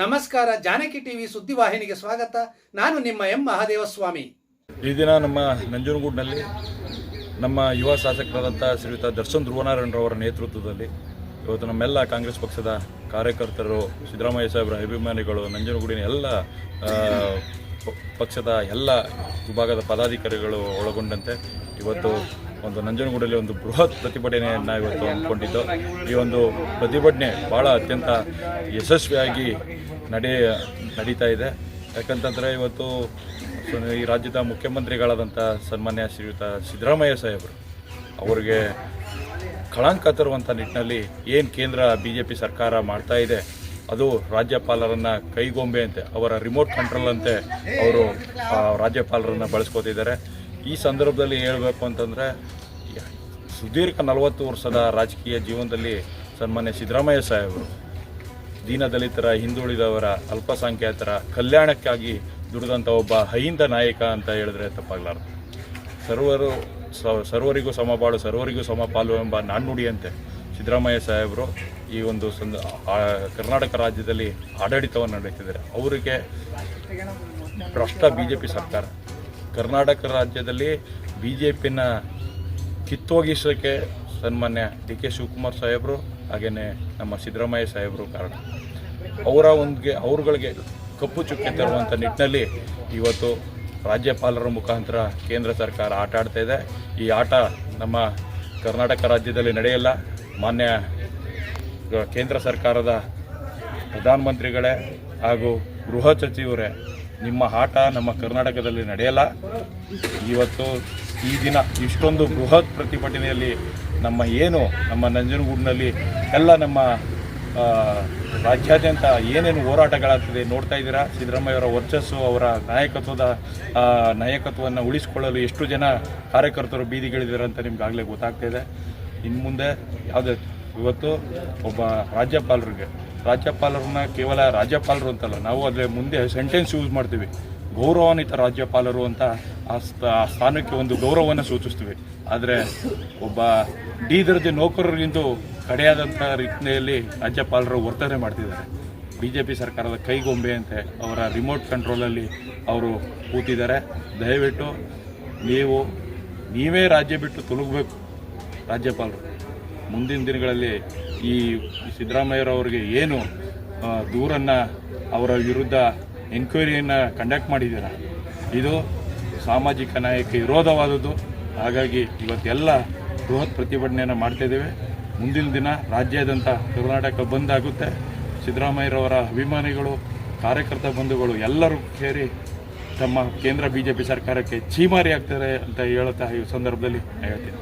ನಮಸ್ಕಾರ, ಜಾನಕಿ ಟಿವಿ ಸುದ್ದಿವಾಹಿನಿಗೆ ಸ್ವಾಗತ. ನಾನು ನಿಮ್ಮ ಎಂ. ಮಹಾದೇವಸ್ವಾಮಿ. ಈ ದಿನ ನಮ್ಮ ನಂಜನಗೂಡಿನಲ್ಲಿ ನಮ್ಮ ಯುವ ಶಾಸಕರಾದಂಥ ಶ್ರೀಯುತ ದರ್ಶನ್ ಧ್ರುವನಾರಾಯಣರವರ ನೇತೃತ್ವದಲ್ಲಿ ಇವತ್ತು ನಮ್ಮೆಲ್ಲ ಕಾಂಗ್ರೆಸ್ ಪಕ್ಷದ ಕಾರ್ಯಕರ್ತರು ಸಿದ್ದರಾಮಯ್ಯ ಸಾಹೇಬರ ಅಭಿಮಾನಿಗಳು, ನಂಜನಗೂಡಿನ ಎಲ್ಲ ಪಕ್ಷದ ಎಲ್ಲ ವಿಭಾಗದ ಪದಾಧಿಕಾರಿಗಳು ಒಳಗೊಂಡಂತೆ ಇವತ್ತು ಒಂದು ನಂಜನಗೂಡಲ್ಲಿ ಒಂದು ಬೃಹತ್ ಪ್ರತಿಭಟನೆಯನ್ನು ಇವತ್ತು ಹಮ್ಮಿಕೊಂಡಿದ್ದು. ಈ ಒಂದು ಪ್ರತಿಭಟನೆ ಭಾಳ ಅತ್ಯಂತ ಯಶಸ್ವಿಯಾಗಿ ನಡೆ ನಡೀತಾ ಇದೆ. ಯಾಕಂತಂದರೆ ಇವತ್ತು ಈ ರಾಜ್ಯದ ಮುಖ್ಯಮಂತ್ರಿಗಳಾದಂಥ ಸನ್ಮಾನ್ಯ ಶ್ರೀಯುತ ಸಿದ್ದರಾಮಯ್ಯ ಸಾಹೇಬರು ಅವರಿಗೆ ಕಳಂಕ ತರುವಂಥ ನಿಟ್ಟಿನಲ್ಲಿ ಏನು ಕೇಂದ್ರ ಬಿ ಸರ್ಕಾರ ಮಾಡ್ತಾ ಇದೆ ಅದು ರಾಜ್ಯಪಾಲರನ್ನ ಕೈಗೊಂಬೆ ಅಂತೆ, ಅವರ ರಿಮೋಟ್ ಕಂಟ್ರೋಲ್ ಅಂತೆ ಅವರು ರಾಜ್ಯಪಾಲರನ್ನ ಬಳಸ್ಕೋತಿದ್ದಾರೆ. ಈ ಸಂದರ್ಭದಲ್ಲಿ ಹೇಳಬೇಕು ಅಂತಂದರೆ, ಸುದೀರ್ಘ ನಲವತ್ತು ವರ್ಷದ ರಾಜಕೀಯ ಜೀವನದಲ್ಲಿ ಸನ್ಮಾನ್ಯ ಸಿದ್ದರಾಮಯ್ಯ ಸಾಹೇಬರು ದೀನದಲಿತರ, ಹಿಂದುಳಿದವರ, ಅಲ್ಪಸಂಖ್ಯಾತರ ಕಲ್ಯಾಣಕ್ಕಾಗಿ ದುಡಿದಂಥ ಒಬ್ಬ ಹೈಂದ ನಾಯಕ ಅಂತ ಹೇಳಿದ್ರೆ ತಪ್ಪಾಗಲಾರದು. ಸರ್ವರು ಸರ್ವರಿಗೂ ಸಮಬಾಳು ಸರ್ವರಿಗೂ ಸಮಪಾಲು ಎಂಬ ನಾಣ್ಣುಡಿಯಂತೆ ಸಿದ್ದರಾಮಯ್ಯ ಸಾಹೇಬರು. ಈ ಒಂದು ಸಂದ ಕರ್ನಾಟಕ ರಾಜ್ಯದಲ್ಲಿ ಆಡಳಿತವನ್ನು ನಡೆಸಿದ್ದಾರೆ. ಅವರಿಗೆ ಭ್ರಷ್ಟ ಬಿ ಜೆ ಪಿ ಸರ್ಕಾರ. ಕರ್ನಾಟಕ ರಾಜ್ಯದಲ್ಲಿ ಬಿ ಜೆ ಪಿನ ಕಿತ್ತೋಗಿಸೋಕ್ಕೆ ಸನ್ಮಾನ್ಯ ಡಿ ಕೆ ಶಿವಕುಮಾರ್ ಸಾಹೇಬರು ಹಾಗೆಯೇ ನಮ್ಮ ಸಿದ್ದರಾಮಯ್ಯ ಸಾಹೇಬರು ಕಾರಣ. ಅವರ ಒಂದಿಗೆ ಅವ್ರುಗಳಿಗೆ ಕಪ್ಪು ಚುಕ್ಕೆ ತರುವಂಥ ನಿಟ್ಟಿನಲ್ಲಿ ಇವತ್ತು ರಾಜ್ಯಪಾಲರ ಮುಖಾಂತರ ಕೇಂದ್ರ ಸರ್ಕಾರ ಆಟ ಆಡ್ತಾ ಇದೆ. ಈ ಆಟ ನಮ್ಮ ಕರ್ನಾಟಕ ರಾಜ್ಯದಲ್ಲಿ ನಡೆಯಲ್ಲ. ಮಾನ್ಯ ಕೇಂದ್ರ ಸರ್ಕಾರದ ಪ್ರಧಾನಮಂತ್ರಿಗಳೇ ಹಾಗೂ ಗೃಹ ಸಚಿವರೇ, ನಿಮ್ಮ ಆಟ ನಮ್ಮ ಕರ್ನಾಟಕದಲ್ಲಿ ನಡೆಯಲ್ಲ. ಇವತ್ತು ಈ ದಿನ ಇಷ್ಟೊಂದು ಬೃಹತ್ ಪ್ರತಿಭಟನೆಯಲ್ಲಿ ನಮ್ಮ ಏನು, ನಮ್ಮ ನಂಜನಗೂಡಿನಲ್ಲಿ ಎಲ್ಲ ನಮ್ಮ ರಾಜ್ಯಾದ್ಯಂತ ಏನೇನು ಹೋರಾಟಗಳಾಗ್ತದೆ ನೋಡ್ತಾ ಇದ್ದೀರಾ? ಸಿದ್ದರಾಮಯ್ಯವರ ವರ್ಚಸ್ಸು, ಅವರ ನಾಯಕತ್ವದ ನಾಯಕತ್ವವನ್ನು ಉಳಿಸಿಕೊಳ್ಳಲು ಎಷ್ಟು ಜನ ಕಾರ್ಯಕರ್ತರು ಬೀದಿಗಿಳಿದಿರಂತ ನಿಮ್ಗಾಗಲೇ ಗೊತ್ತಾಗ್ತಾ ಇದೆ. ಇನ್ನು ಮುಂದೆ ಯಾವುದೇ ಇವತ್ತು ಒಬ್ಬ ರಾಜ್ಯಪಾಲರಿಗೆ, ರಾಜ್ಯಪಾಲರನ್ನ ಕೇವಲ ರಾಜ್ಯಪಾಲರು ಅಂತಲ್ಲ, ನಾವು ಅದ್ರ ಮುಂದೆ ಸೆಂಟೆನ್ಸ್ ಯೂಸ್ ಮಾಡ್ತೀವಿ. ಗೌರವಾನ್ವಿತ ರಾಜ್ಯಪಾಲರು ಅಂತ ಆ ಸ್ಥ- ಆ ಸ್ಥಾನಕ್ಕೆ ಒಂದು ಗೌರವವನ್ನು ಸೂಚಿಸ್ತೀವಿ. ಆದರೆ ಒಬ್ಬ ಡಿ ದರ್ಜೆ ಕಡೆಯಾದಂಥ ರೀತಿಯಲ್ಲಿ ರಾಜ್ಯಪಾಲರು ವರ್ತನೆ ಮಾಡ್ತಿದ್ದಾರೆ. ಬಿ ಜೆ ಪಿ ಸರ್ಕಾರದ ಕೈಗೊಂಬೆ ಅಂತೆ ಅವರ ರಿಮೋಟ್ ಕಂಟ್ರೋಲಲ್ಲಿ ಅವರು ಕೂತಿದ್ದಾರೆ. ದಯವಿಟ್ಟು ನೀವು, ನೀವೇ ರಾಜ್ಯ ಬಿಟ್ಟು ತೊಲಗಬೇಕು ರಾಜ್ಯಪಾಲರು. ಮುಂದಿನ ದಿನಗಳಲ್ಲಿ ಈ ಸಿದ್ದರಾಮಯ್ಯರವರಿಗೆ ಏನು ದೂರನ್ನು ಅವರ ವಿರುದ್ಧ ಎನ್ಕ್ವೈರಿಯನ್ನು ಕಂಡಕ್ಟ್ ಮಾಡಿದ್ದೀರ? ಇದು ಸಾಮಾಜಿಕ ನ್ಯಾಯಕ್ಕೆ ವಿರೋಧವಾದದ್ದು. ಹಾಗಾಗಿ ಇವತ್ತೆಲ್ಲ ಬೃಹತ್ ಪ್ರತಿಭಟನೆಯನ್ನು ಮಾಡ್ತಾಯಿದ್ದೇವೆ ಮುಂದಿನ ದಿನ ರಾಜ್ಯಾದ್ಯಂತ ಕರ್ನಾಟಕ ಬಂದ್ ಆಗುತ್ತೆ. ಸಿದ್ದರಾಮಯ್ಯರವರ ಅಭಿಮಾನಿಗಳು, ಕಾರ್ಯಕರ್ತ ಬಂಧುಗಳು ಎಲ್ಲರೂ ಸೇರಿ ತಮ್ಮ ಕೇಂದ್ರ ಬಿ ಸರ್ಕಾರಕ್ಕೆ ಚೀಮಾರಿ ಆಗ್ತಾರೆ ಅಂತ ಹೇಳುತ್ತಾ ಈ ಸಂದರ್ಭದಲ್ಲಿ ಹೇಳ್ತೀನಿ.